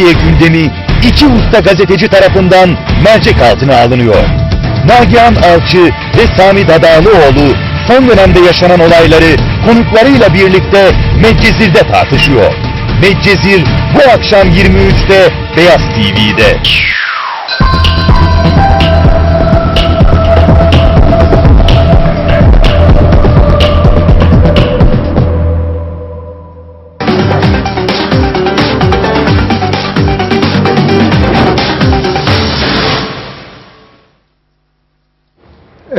Türkiye gündemi iki usta gazeteci tarafından mercek altına alınıyor. Nagihan Alçı ve Sami Dadağlıoğlu son dönemde yaşanan olayları konuklarıyla birlikte Medcezir'de tartışıyor. Medcezir bu akşam 23'te Beyaz TV'de.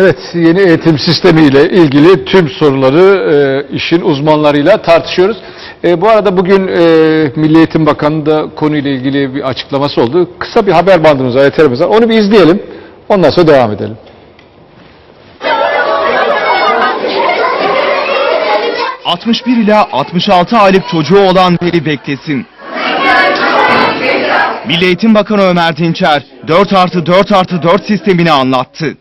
Evet, yeni eğitim sistemiyle ilgili tüm soruları e, işin uzmanlarıyla tartışıyoruz. E, bu arada bugün e, Milli Eğitim Bakanı da konuyla ilgili bir açıklaması oldu. Kısa bir haber bandımız var, yeterimiz var. Onu bir izleyelim. Ondan sonra devam edelim. – 61 ila 66 aylık çocuğu olan veli beklesin. Milli Eğitim Bakanı Ömer Dinçer 4 artı 4 artı 4 sistemini anlattı.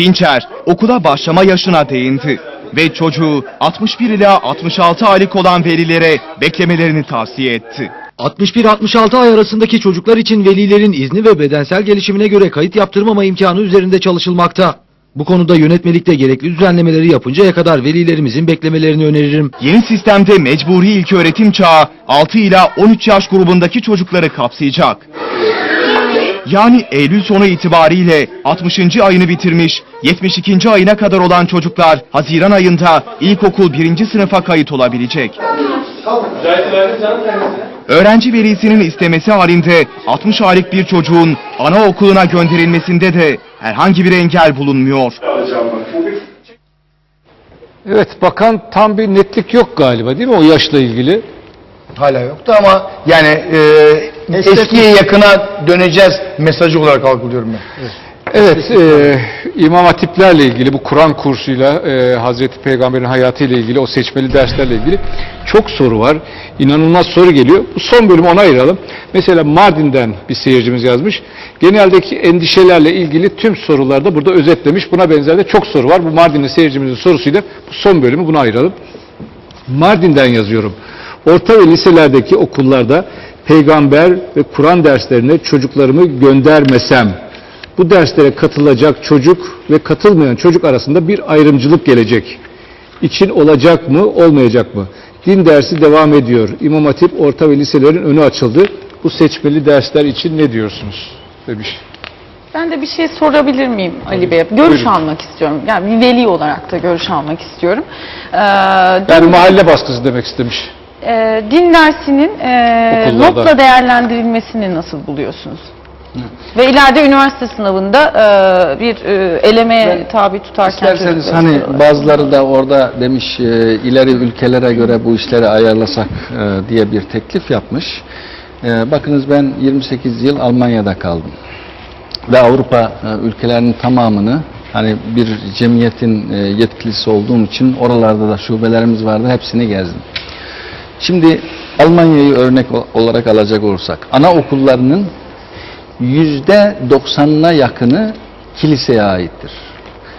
Dinçer okula başlama yaşına değindi ve çocuğu 61 ila 66 aylık olan velilere beklemelerini tavsiye etti. 61-66 ay arasındaki çocuklar için velilerin izni ve bedensel gelişimine göre kayıt yaptırmama imkanı üzerinde çalışılmakta. Bu konuda yönetmelikte gerekli düzenlemeleri yapıncaya kadar velilerimizin beklemelerini öneririm. Yeni sistemde mecburi ilköğretim çağı 6 ila 13 yaş grubundaki çocukları kapsayacak. Yani Eylül sonu itibariyle 60. ayını bitirmiş, 72. ayına kadar olan çocuklar Haziran ayında ilkokul 1. sınıfa kayıt olabilecek. Öğrenci velisinin istemesi halinde 60 aylık bir çocuğun anaokuluna gönderilmesinde de herhangi bir engel bulunmuyor. Evet, bakan tam bir netlik yok galiba değil mi o yaşla ilgili? Hala yoktu ama yani e, eskiye yakına döneceğiz mesajı olarak algılıyorum ben. Evet, e, İmam Hatiplerle ilgili bu Kur'an kursuyla e, Hazreti Peygamber'in hayatıyla ilgili o seçmeli derslerle ilgili çok soru var. İnanılmaz soru geliyor. Bu son bölümü ona ayıralım. Mesela Mardin'den bir seyircimiz yazmış. Geneldeki endişelerle ilgili tüm sorularda burada özetlemiş. Buna benzer de çok soru var. Bu Mardinli seyircimizin sorusuyla bu son bölümü buna ayıralım. Mardin'den yazıyorum. Orta ve liselerdeki okullarda peygamber ve Kur'an derslerine çocuklarımı göndermesem bu derslere katılacak çocuk ve katılmayan çocuk arasında bir ayrımcılık gelecek. İçin olacak mı, olmayacak mı? Din dersi devam ediyor. İmam Hatip orta ve liselerin önü açıldı. Bu seçmeli dersler için ne diyorsunuz? Demiş. Ben de bir şey sorabilir miyim Ali Bey? Görüş Buyurun. almak istiyorum. Yani bir veli olarak da görüş almak istiyorum. Ee, Yani mahalle baskısı demek istemiş. e, din dersinin e, Okullarda. notla değerlendirilmesini nasıl buluyorsunuz? Ve ileride üniversite sınavında e, bir e, elemeye tabi tutarken İsterseniz hani bazıları da orada demiş e, ileri ülkelere göre bu işleri ayarlasak e, diye bir teklif yapmış. E, bakınız ben 28 yıl Almanya'da kaldım. Ve Avrupa e, ülkelerinin tamamını hani bir cemiyetin e, yetkilisi olduğum için oralarda da şubelerimiz vardı hepsini gezdim. Şimdi Almanya'yı örnek olarak alacak olursak anaokullarının yüzde doksanına yakını kiliseye aittir.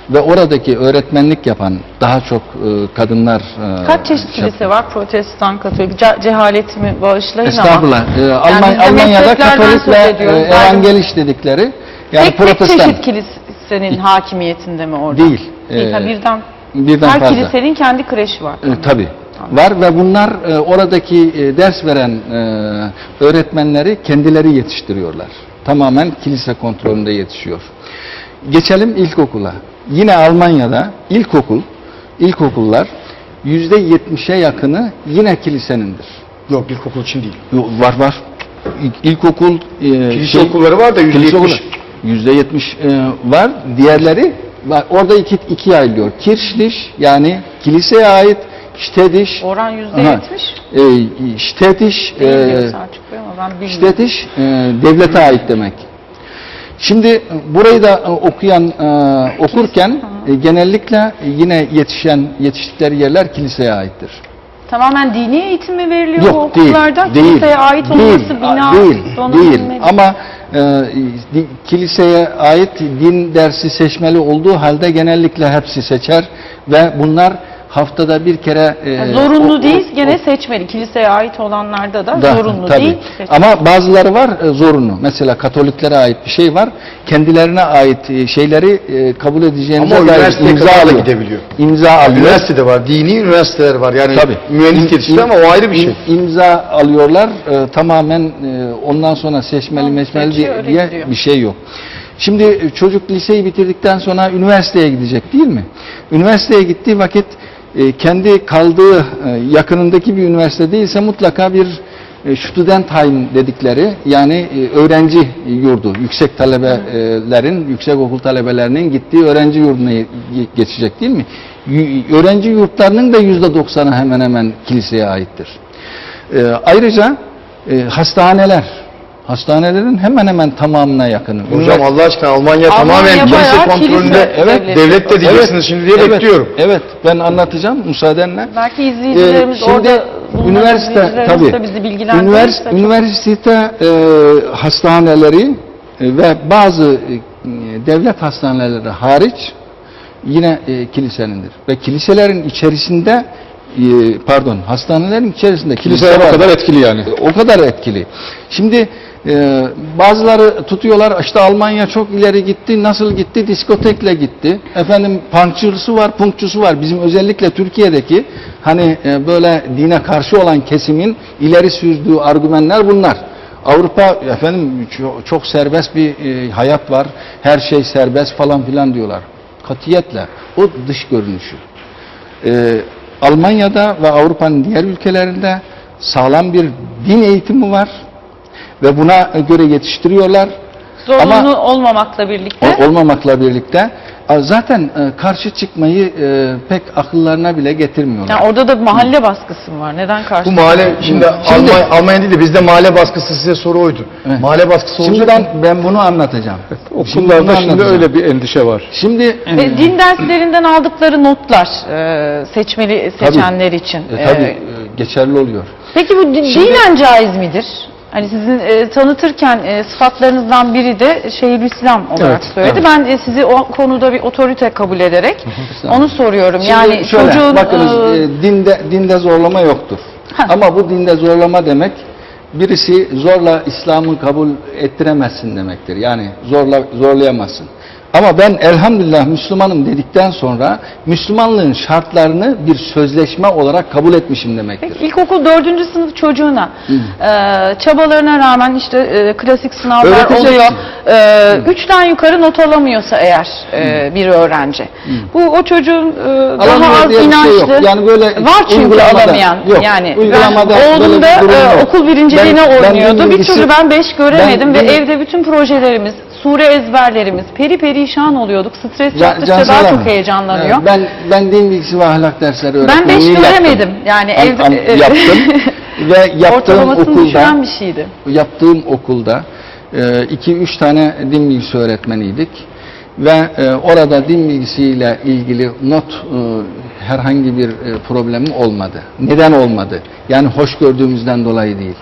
Ve oradaki öğretmenlik yapan daha çok e, kadınlar... e, Kaç çeşit şey- kilise var? Protestan, Katolik, Ce- cehaletimi bağışlayın Estağfurullah. ama. E, Alman- biz de Almanya'da Katolik ve e. Yani Evangeliş dedikleri yani tek, tek protestan çeşit kilisenin hakimiyetinde mi orada? değil. Değil, ha, E, birden. birden Her fazla. kilisenin kendi kreşi var. E, tabii. Var ve bunlar e, oradaki e, ders veren e, öğretmenleri kendileri yetiştiriyorlar. Tamamen kilise kontrolünde yetişiyor. Geçelim ilkokula. Yine Almanya'da ilkokul, ilkokullar yüzde yetmişe yakını yine kilisenindir. Yok ilkokul için değil. Yo, Var var. İlk- İlkokul e, Kilise okulları var da yüzde kilise yetmiş. okulu- Yüzde yetmiş e, var. Diğerleri var. Orada iki, ikiye ayrılıyor. Kirchlich yani kiliseye ait Städtisch Oran yüzde yetmiş. e, Städtisch e, Değil. Städtisch e, devlete ait demek. Şimdi e, burayı da e, okuyan e, okurken e, genellikle yine yetişen yetiştikleri yerler kiliseye aittir. Tamamen dini eğitim mi veriliyor bu Yok değil. okullarda? Değil. Kiliseye ait değil, olması, bina, değil, donanım değil. nedir? Ama e, kiliseye ait din dersi seçmeli olduğu halde genellikle hepsi seçer ve bunlar haftada bir kere e, zorunlu o- o- değil, gene o- seçmeli. Kiliseye ait olanlarda da, da, zorunlu tabii. değil. seçmeli. Ama bazıları var e, zorunlu. Mesela Katoliklere ait bir şey var. Kendilerine ait e, şeyleri e, kabul edeceğinize Ama o dair üniversiteye imza alıyor. gidebiliyor. İmza alıyor. Üniversitede var, dini üniversiteler var. Yani Tabii. mühendis yetiştiriyor ama o ayrı bir şey. İm- imza alıyorlar. e, tamamen e, ondan sonra seçmeli meçmeli diye, diye gidiyor. bir şey yok. Şimdi çocuk liseyi bitirdikten sonra üniversiteye gidecek değil mi? Üniversiteye gittiği vakit e, kendi kaldığı e, yakınındaki bir üniversite değilse mutlaka bir e, Studentheim dedikleri yani e, öğrenci yurdu, yüksek talebelerin, yüksek okul talebelerinin gittiği öğrenci yurduna ge- geçecek değil mi? Öğrenci yurtlarının da yüzde doksanı hemen hemen kiliseye aittir. Ayrıca hastaneler, hastanelerin hemen hemen tamamına yakını. Hocam Allah aşkına Almanya, Almanya tamamen kilise bayağı kontrolünde kilise evet, devleti. devlet de diyeceksiniz şimdi diye evet, bekliyorum. Evet, ben anlatacağım müsaadenle. Belki izleyicilerimiz Ee, şimdi orada bulunan üniversite izleyicilerimiz tabii. bizi bilgilendirirse Üniversite, çok- üniversite e, hastaneleri e, ve bazı e, devlet hastaneleri hariç yine e, kilisenindir. Ve kiliselerin içerisinde e, pardon hastanelerin içerisinde kilise Kiliseler o var. kadar etkili yani. O kadar etkili. Şimdi e, bazıları tutuyorlar işte Almanya çok ileri gitti. Nasıl gitti? Diskotekle gitti. Efendim punkçusu var, punkçusu var. Bizim özellikle Türkiye'deki hani e, böyle dine karşı olan kesimin ileri sürdüğü argümanlar bunlar. Avrupa efendim çok, çok serbest bir e, hayat var. Her şey serbest falan filan diyorlar. Katiyetle. O dış görünüşü. Ee, Almanya'da ve Avrupa'nın diğer ülkelerinde sağlam bir din eğitimi var ve buna göre yetiştiriyorlar. Zorunlu Ama- olmamakla birlikte. O- olmamakla birlikte zaten e, karşı çıkmayı e, pek akıllarına bile getirmiyorlar. Yani orada da mahalle baskısı mı var? Neden karşı? Bu mahalle şimdi, Şimdi- Almanya, Almanya değil de bizde mahalle baskısı size soru oydu. Evet. Mahalle baskısı Şimdi mı? ben ben bunu anlatacağım. bunu Okullarda şimdi anlatacağım. öyle bir endişe var. Şimdi Ve din derslerinden aldıkları notlar e, seçmeli seçenler için. e, tabii E, e, geçerli oluyor. Peki bu di- dinen caiz midir? Hani sizin e, tanıtırken e, sıfatlarınızdan biri de Şeyhülislam olarak Evet, söyledi. evet. Ben e, sizi o konuda bir otorite kabul ederek onu soruyorum. Yani şöyle, çocuğun bakınız e, e, dinde dinde zorlama yoktur. Ha. Ama bu dinde zorlama demek birisi zorla İslam'ı kabul ettiremezsin demektir. Yani zorla zorlayamazsın. Ama ben elhamdülillah Müslümanım dedikten sonra Müslümanlığın şartlarını bir sözleşme olarak kabul etmişim demektir. Peki ilkokul dördüncü sınıf çocuğuna e, çabalarına rağmen işte e, klasik sınavlar Öğreteceksin. oluyor. E, üçten yukarı not alamıyorsa eğer e, bir öğrenci. Bu o çocuğun e, daha az bir şey yok. inançlı. Yani böyle var çünkü alamayan. yok, yani uygulamada ben, böyle oğlum bir da durum e, okul birinciliğine Ben- ben oynuyordu. din bir türlü ben beş göremedim Ben ve din- evde bütün projelerimiz, sure ezberlerimiz, peri perişan oluyorduk. Stres Can- yaptıkça Cansel daha çok heyecanlanıyor. evet, Ben ben din bilgisi ve ahlak dersleri Ben öğretmenliği beş yaptım. göremedim. Yani An- evde an- yaptım ve yaptığım ortalamasını okulda düşüren bir şeydi. yaptığım okulda 2-3 tane din bilgisi öğretmeniydik ve e, orada din bilgisiyle ilgili not e, herhangi bir e, problemim olmadı. Neden olmadı? Yani hoş gördüğümüzden dolayı değil.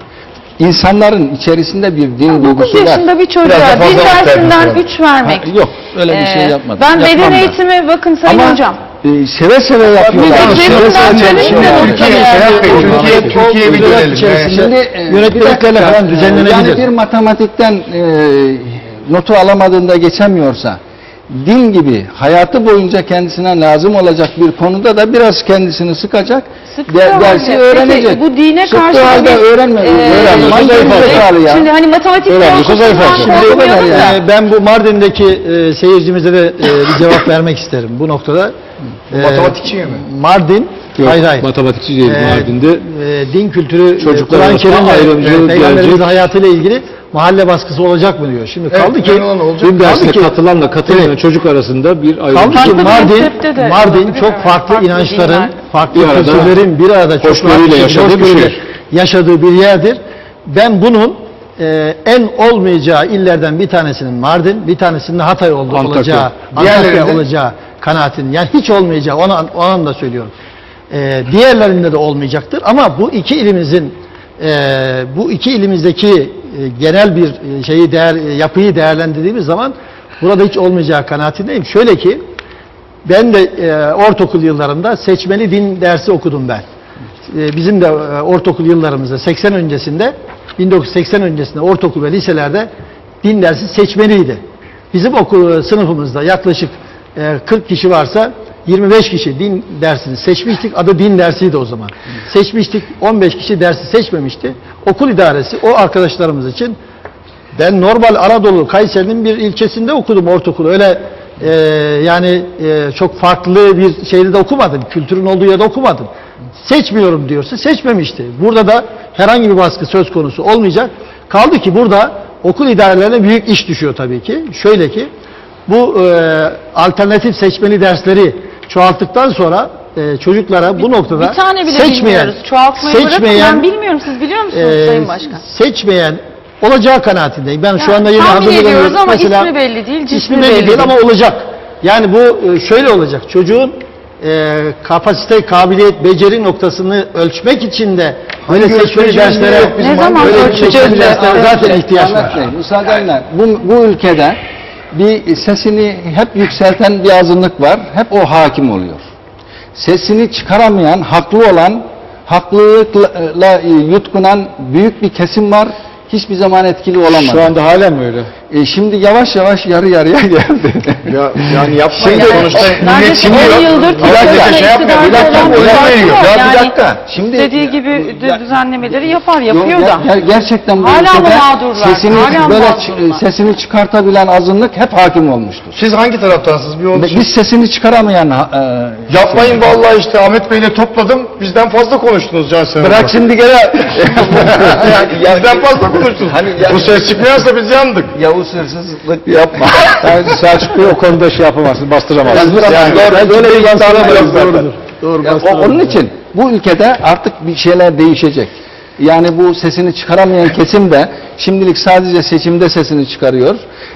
İnsanların içerisinde bir din 9 duygusu var. yaşında bir çocuğa din dersinden vermiş 3 vermek. Ha, yok öyle bir şey Ee, yapmadım. Ben Yapmam beden eğitimi bakın Sayın Ama Hocam. e, seve seve yapıyorlar. De Seve seve yapıyorlar. Türkiye- Türkiye, Türkiye- bir dönelim. Şimdi e, Yönetmeliklerle bir dakika, falan e, düzenlenebilir. Yani bir matematikten e, notu alamadığında geçemiyorsa din gibi hayatı boyunca kendisine lazım olacak bir konuda da biraz kendisini sıkacak. Sıkı de- halde. dersi Peki, öğrenecek. bu dine karşı halde bir, öğrenme. e, öğrenme. Yoksa zayıf zekalı ya. Şimdi hani matematik zayıf olsun. Şimdi o kadar korkmuyorum ya. da. Ee, Ben bu Mardin'deki e, seyircimize de e, bir cevap vermek isterim bu noktada. Ee, Matematikçi mi? Mardin, Yok, hayır hayır. matematikçi değil Ee, Mardin'de. e, din kültürü, Çocuklar Kur'an-ı arasında ayrımcılık e, Peygamberimizin gelecek. hayatıyla ilgili mahalle baskısı olacak mı diyor. Şimdi kaldı Evet, ki olan olacak. Tüm derste kaldı ki- katılanla katılmayan Evet. çocuk arasında bir ayrım. Kaldı ki Farklı Mardin, de Mardin çok farklı, Farklı inançların, dinler. farklı Bir arada kültürlerin bir arada çok hoşgörüyle rahat bir yaşadığı bir hoşgörüyle şehir. yaşadığı bir yerdir. Ben bunun e, en olmayacağı illerden bir tanesinin Mardin, bir tanesinin de Hatay olduğu Antakya. olacağı, Antakya Diğerlerinde? olacağı kanaatinin. Yani hiç olmayacağı, ona, o anlamda söylüyorum. E, diğerlerinde de olmayacaktır ama bu iki ilimizin e, bu iki ilimizdeki e, genel bir e, şeyi değer e, yapıyı değerlendirdiğimiz zaman burada hiç olmayacağı kanaatindeyim. Şöyle ki Ben de e, ortaokul yıllarında seçmeli din dersi okudum ben. E, bizim de e, ortaokul yıllarımızda 80 öncesinde 1980 öncesinde ortaokul ve liselerde din dersi seçmeliydi. Bizim okul sınıfımızda yaklaşık e, 40 kişi varsa 25 kişi din dersini seçmiştik. Adı din dersiydi o zaman. Seçmiştik. 15 kişi dersi seçmemişti. Okul idaresi o arkadaşlarımız için ben normal Anadolu Kayseri'nin bir ilçesinde okudum ortaokulu. Öyle e, yani e, çok farklı bir şeyde de okumadım. Kültürün olduğu yerde okumadım. Seçmiyorum diyorsa seçmemişti. Burada da herhangi bir baskı söz konusu olmayacak. Kaldı ki burada okul idarelerine büyük iş düşüyor tabii ki. Şöyle ki bu e, alternatif seçmeli dersleri çoğalttıktan sonra e, çocuklara bu noktada bir tane bile seçmeyen, bilmiyoruz. Çoğaltmayı bırakın seçmeyen, ben bilmiyorum siz biliyor musunuz e, Sayın Başkan? seçmeyen olacağı kanaatindeyim. Ben şu Yani anda yeni tahmin hazırlanıyorum. ediyoruz ama Mesela, ismi belli değil, cismi ismi belli belli değil ama olacak. Yani bu e, şöyle olacak. Çocuğun e, kapasite, kabiliyet, beceri noktasını ölçmek için de böyle seçmeli derslere Ne zaman böyle ölçeceğiz seçmeli de? derslere zaten ihtiyaç var. Bey, müsaadenle bu, bu ülkede bir sesini hep yükselten bir azınlık var. Hep o hakim oluyor. Sesini çıkaramayan, haklı olan, haklılıkla e, yutkunan büyük bir kesim var. Hiçbir zaman etkili olamaz. Şu anda halen mi öyle? E, şimdi yavaş yavaş yarı yarıya geldi. Ya, yani yapmayın Yani sonuçta millet şimdi 10 yıldır Bir dakika şey yapmıyor. Bir dakika olan bir oyun parti veriyor. Ya bir dakika. Şimdi İstediği gibi Ya- düzenlemeleri yapar, yapıyor Yok, da. ger- ger- gerçekten bu Hala ülkede mağdurlar? sesini Hala böyle mağdurlar? sesini çıkartabilen azınlık hep hakim olmuştur. Siz hangi taraftansınız bir onu Biz sesini çıkaramayan e, Yapmayın vallahi işte Ahmet Bey'le topladım. Bizden fazla konuştunuz Cansel Hanım. Bırak şimdi gene yani bizden fazla konuştunuz. Hani ya- Bu ses çıkmıyorsa biz yandık. Yavuz hırsızlık yapma. Yani Selçuk Bey o konuda şey yapamazsınız, bastıramazsınız. Yani doğru, böyle bir iddialar yok zaten. Doğru, Ya, o- onun için bu ülkede artık bir şeyler değişecek. Yani bu sesini çıkaramayan kesim de şimdilik sadece seçimde sesini çıkarıyor.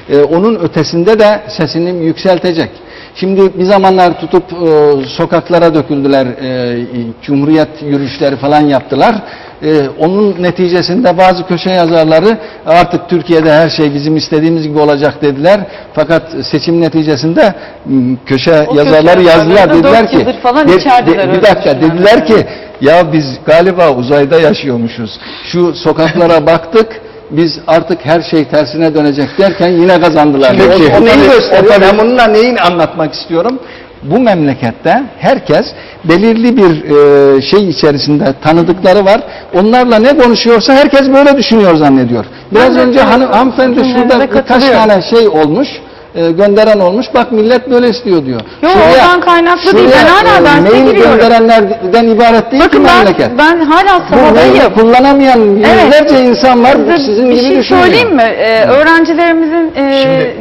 Ee, onun ötesinde de sesini yükseltecek. Şimdi bir zamanlar tutup e, sokaklara döküldüler, e, cumhuriyet yürüyüşleri falan yaptılar. E, onun neticesinde bazı köşe yazarları artık Türkiye'de her şey bizim istediğimiz gibi olacak dediler. Fakat seçim neticesinde m, köşe O yazarları köşe yazdılar dediler ki falan de- de- bir dakika dediler ki ya biz galiba uzayda yaşıyormuşuz. Şu sokaklara baktık biz artık her şey tersine dönecek derken yine kazandılar. Peki. O, o neyi o gösteriyor? Ben bununla neyin anlatmak istiyorum? Bu memlekette herkes belirli bir e, şey içerisinde tanıdıkları var. Onlarla ne konuşuyorsa herkes böyle düşünüyor zannediyor. Biraz Ben önce hanım, size hanımefendi şurada birkaç tane şey olmuş. E, gönderen olmuş. Bak millet böyle istiyor diyor. Yo, oradan kaynaklı değil. Ben hala e, derse mail giriyorum. gönderenlerden ibaret değil Bakın ki ben, memleket. ben hala sahadayım. kullanamayan yüzlerce insan var. Size Sizin bir gibi şey düşünüyor. söyleyeyim mi? Ee, öğrencilerimizin e,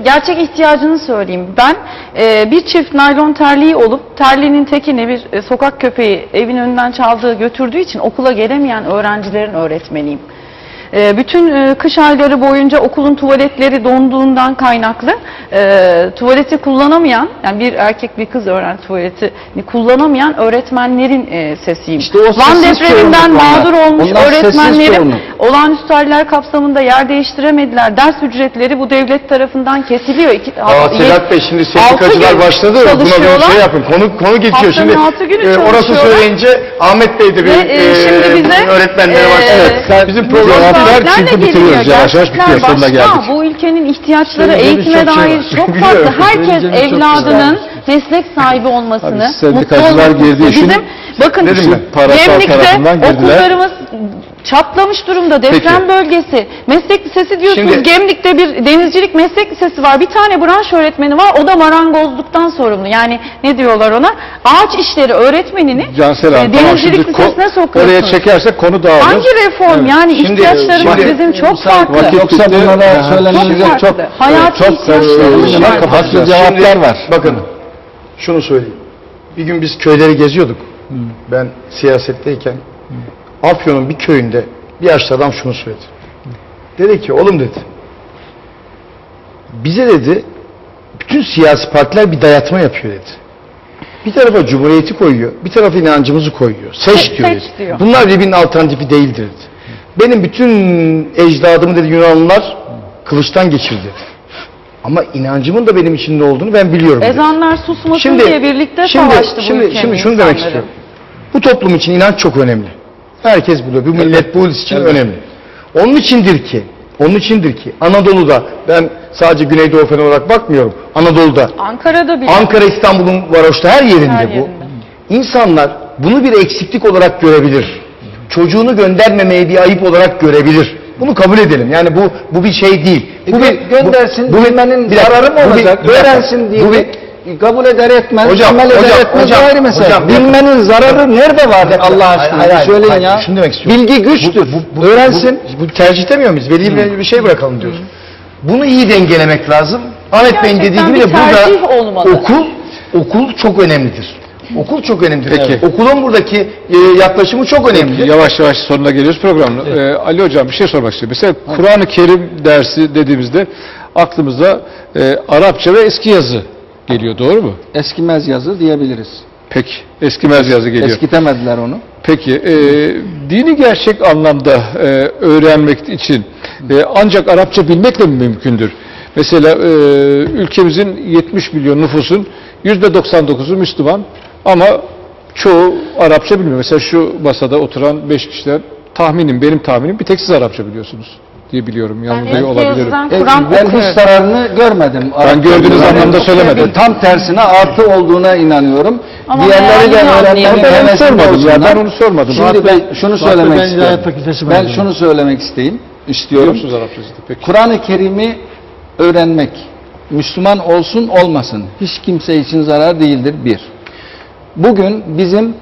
gerçek ihtiyacını söyleyeyim. Ben e, bir çift naylon terliği olup terliğinin tekini bir e, sokak köpeği evin önünden çaldığı götürdüğü için okula gelemeyen öğrencilerin öğretmeniyim. E, bütün e, kış ayları boyunca okulun tuvaletleri donduğundan kaynaklı e, tuvaleti kullanamayan yani bir erkek bir kız öğrenci tuvaletini kullanamayan öğretmenlerin e, sesiyim. İşte o Van depreminden onlar. mağdur olmuş Onlar çoğunluk. olağanüstü haller kapsamında yer değiştiremediler. Ders ücretleri bu devlet tarafından kesiliyor. İki, Aa Sedat Bey şimdi sendikacılar başladı. Buna bir şey yapın. Konu konu geçiyor. Şimdi e, orası söyleyince Ahmet Bey de bir e, e, şimdi bize, öğretmenlere e, başladı. Evet, Bizim Bu de geliyor. bitiriyoruz. Yavaş yavaş bitiyor, sonuna başka. geldik. Bu ülkenin ihtiyaçları Söyleyeceğimiz eğitime çok şey dair var. çok Biliyorum. farklı. Herkes Söyleyeceğimiz çok evladının meslek sahibi olmasını, Tabii sendikacılar mutlu olmasını. girdiği Bizim bakın dedim şu ben, parasal Gemlik'te tarafından girdiler. okullarımız çatlamış durumda. Deprem bölgesi. Meslek lisesi diyorsunuz. Şimdi- Gemlik'te bir denizcilik meslek lisesi var. Bir tane branş öğretmeni var. O da marangozluktan sorumlu. Yani ne diyorlar ona? Ağaç işleri öğretmenini Cansel Hanım e, tamam denizcilik şimdi ko- lisesine sokuyorsunuz. oraya çekersek konu dağılır. Hangi reform? Yani Şimdi- ihtiyaçlarımız şimdi- bizim çok farklı. Vakit Yoksa bitti. bunlara Aha. söylenecek Çok çok, farklı. Hayati çok ihtiyaçlarımız e, var. haklı cevaplar var. Bakın şunu söyleyeyim. Bir gün biz köyleri geziyorduk. Ben siyasetteyken Afyon'un bir köyünde bir yaşlı adam şunu söyledi. Dedi ki oğlum dedi. Bize dedi bütün siyasi partiler bir dayatma yapıyor dedi. Bir tarafa cumhuriyeti koyuyor, bir tarafa inancımızı koyuyor. Seç Se- diyor. seç dedi. diyor. Bunlar birbirinin alternatifi değildir dedi. Benim bütün ecdadımı dedi Yunanlılar kılıçtan geçirdi dedi. Ama inancımın da benim içinde olduğunu ben biliyorum. dedi. Ezanlar susmasın diye birlikte şimdi, savaştı bu şimdi, ülkenin Şimdi şunu demek insanları. istiyorum. Bu toplum için inanç çok önemli. Herkes biliyor. Bu millet bu için önemli. Onun içindir ki, onun içindir ki Anadolu'da ben sadece Güneydoğu Fen olarak bakmıyorum. Anadolu'da, Ankara'da bile. Ankara, İstanbul'un varoşta her yerinde Her bu. yerinde. İnsanlar bunu bir eksiklik olarak görebilir. Çocuğunu göndermemeyi bir ayıp olarak görebilir. Bunu kabul edelim. Yani bu bu bir şey değil. E, bu bir göndersin, bu, bu bir- bilmenin bir dakika, zararı mı bu bir- olacak? bir. Öğrensin diye Bu bir, kabul eder etmez, Hocam, amel eder hocam, etmez hocam, ayrı mesele. hocam, bir. Bilmenin zararı nerede var dakika, Allah aşkına? hayır, Bir hayır, söyleyin hayır, ya. şunu demek istiyorum. Bilgi güçtür. Öğrensin. Bu, bu tercih demiyor muyuz? Veli bir şey bırakalım diyoruz. Bunu iyi dengelemek lazım. Ahmet Bey'in dediği gibi de bir burada olmalı. okul okul çok önemlidir. Okul çok önemlidir. Peki. Okulun buradaki e, yaklaşımı çok önemli. Yavaş yavaş sonuna geliyoruz programın. Ee, Ali Hocam bir şey sormak istiyorum. Mesela Kur'an-ı Kerim dersi dediğimizde aklımıza e, Arapça ve eski yazı geliyor doğru mu? Eskimez yazı diyebiliriz. Peki. Eskimez yazı geliyor. Eskitemediler onu. Peki, e, dini gerçek anlamda e, öğrenmek için e, ancak Arapça bilmekle mi mümkündür? Mesela e, ülkemizin 70 milyon nüfusun %99'u Müslüman ama çoğu Arapça bilmiyor. Mesela şu masada oturan 5 kişiler tahminim, benim tahminim bir tek siz Arapça biliyorsunuz diye biliyorum. Yanılıyor eski olabilirim. E, ben hiç zararını görmedim. Ben gördüğünüz anlamda söylemedim. Tam tersine artı olduğuna inanıyorum. Ama Diğerleri de öğrenmenin. Ben onu sormadım ya, ben onu sormadım. Şimdi ben şunu söylemek ben istiyorum. Ben şunu söylemek isteyeyim, istiyorum. Kur'an-ı Kerim'i öğrenmek, Müslüman olsun olmasın, hiç kimse için zarar değildir bir. Bugün bizim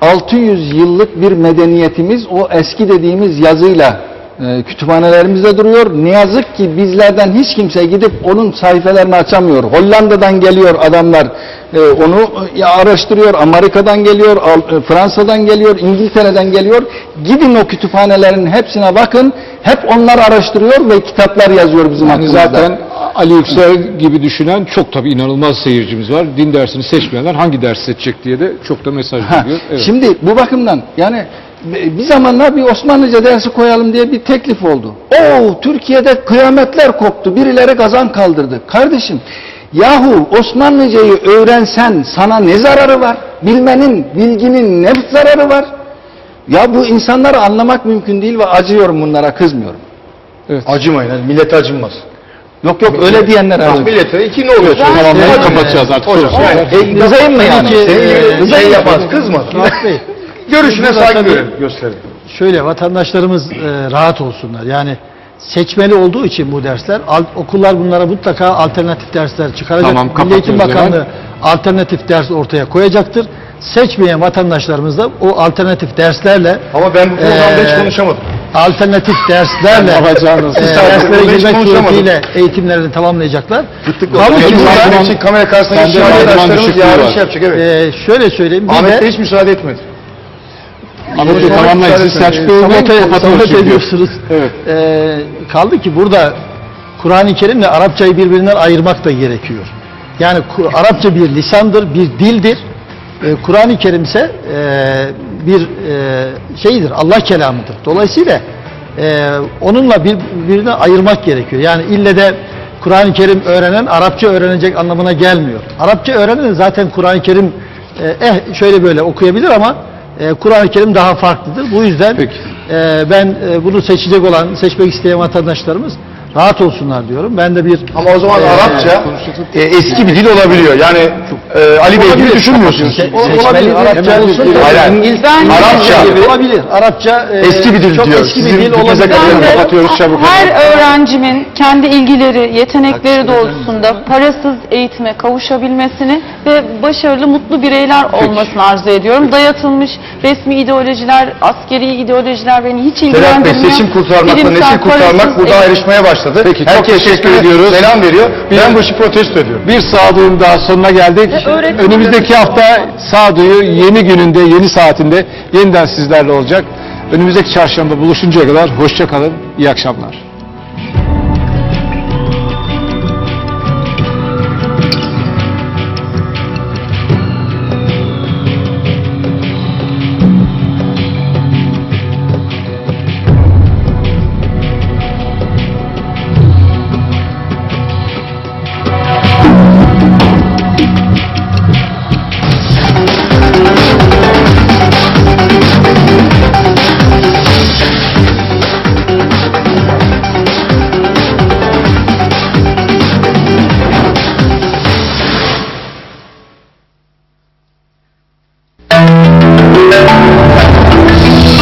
600 yıllık bir medeniyetimiz o eski dediğimiz yazıyla e, kütüphanelerimizde duruyor. Ne yazık ki bizlerden hiç kimse gidip onun sayfalarını açamıyor. Hollanda'dan geliyor adamlar e, onu e, araştırıyor. Amerika'dan geliyor, Al- e, Fransa'dan geliyor, İngiltere'den geliyor. Gidin o kütüphanelerin hepsine bakın. Hep onlar araştırıyor ve kitaplar yazıyor bizim Yani hakkımızda. zaten Ali Yüksel gibi düşünen çok tabii inanılmaz seyircimiz var. Din dersini seçmeyenler hangi ders seçecek diye de çok da mesaj geliyor. Evet. Şimdi bu bakımdan yani bir zamanlar bir Osmanlıca dersi koyalım diye bir teklif oldu. Oo Türkiye'de kıyametler koptu. Birileri kazan kaldırdı. Kardeşim yahu Osmanlıcayı öğrensen sana ne zararı var? Bilmenin, bilginin ne zararı var? Ya bu insanları anlamak mümkün değil ve acıyorum bunlara kızmıyorum. Acımayın. Hani millete acınmaz. Yok yok öyle diyenlere Bak, acıyorum. millete iki ne oluyor? Tamam, Evet. kapatacağız artık. Hocam, yani, E, kızayım mı yani? Senin gibi Kızayım şey yapmaz, kızma. Görüşüne saygı tabii- göre- gösterin. şöyle vatandaşlarımız e, rahat olsunlar. Yani seçmeli olduğu için bu dersler al- okullar bunlara mutlaka alternatif dersler çıkaracak. Tamam, Milli Eğitim Bakanlığı alternatif ders ortaya koyacaktır. Seçmeyen vatandaşlarımız da o alternatif derslerle Ama ben bu programda hiç Ee, konuşamadım. alternatif derslerle e, derslere hiç girmek suretiyle eğitimlerini tamamlayacaklar. Burada randıman- için kamera karşısında yarın şey yapacak evet. E, şöyle söyleyeyim. Ahmet de hiç müsaade etmedi. Hocam, tamamlayın. Siz Selçuk Bey'e çünkü. ediyorsunuz. Evet. Ee, kaldı ki burada Kur'an-ı Kerim'le Arapçayı birbirinden ayırmak da gerekiyor. Yani Arapça bir lisandır, bir dildir. Ee, Kur'an-ı Kerim ise e, bir e, şeydir, Allah kelamıdır. Dolayısıyla e, onunla bir, birbirine ayırmak gerekiyor. Yani ille de Kur'an-ı Kerim öğrenen Arapça öğrenecek anlamına gelmiyor. Arapça öğrenen zaten Kur'an-ı Kerim e, eh şöyle böyle okuyabilir ama e, Kur'an-ı Kerim daha farklıdır. Bu yüzden Peki. e, ben e, bunu seçecek olan, seçmek isteyen vatandaşlarımız rahat olsunlar diyorum. Ben de bir Ama o zaman Ee, Arapça e, eski bir dil olabiliyor. Yani e, Ali Bey gibi düşünmüyorsunuz. Se- olabilir. Arapça Hemen olsun. bir- Hayır, hayır. İngiliz, Ben- Arapça. gibi olabilir. Arapça e, Eski bir dil çok diyor. eski bir Sizin dil fikrinize olabilir. katılıyorum. Ben de Kapatıyoruz çabuk. her öğrencimin kendi ilgileri, yetenekleri doğrultusunda parasız eğitime kavuşabilmesini ve başarılı, mutlu bireyler olmasını arzu ediyorum. Dayatılmış resmi ideolojiler, askeri ideolojiler beni hiç Sedat Bey ilgilendirmiyor. seçim kurtarmakla Bilimsel, nesil kurtarmak parasız burada eğitim- ayrışmaya başladı. Peki, çok Herkes teşekkür seçmene ediyoruz. Selam veriyor. Bir- Ben bu işi protesto ediyorum. Bir sağduyun daha sonuna geldik. Önümüzdeki hafta sağduyu yeni gününde, yeni saatinde yeniden sizlerle olacak. Önümüzdeki çarşamba buluşuncaya kadar hoşça kalın, iyi akşamlar.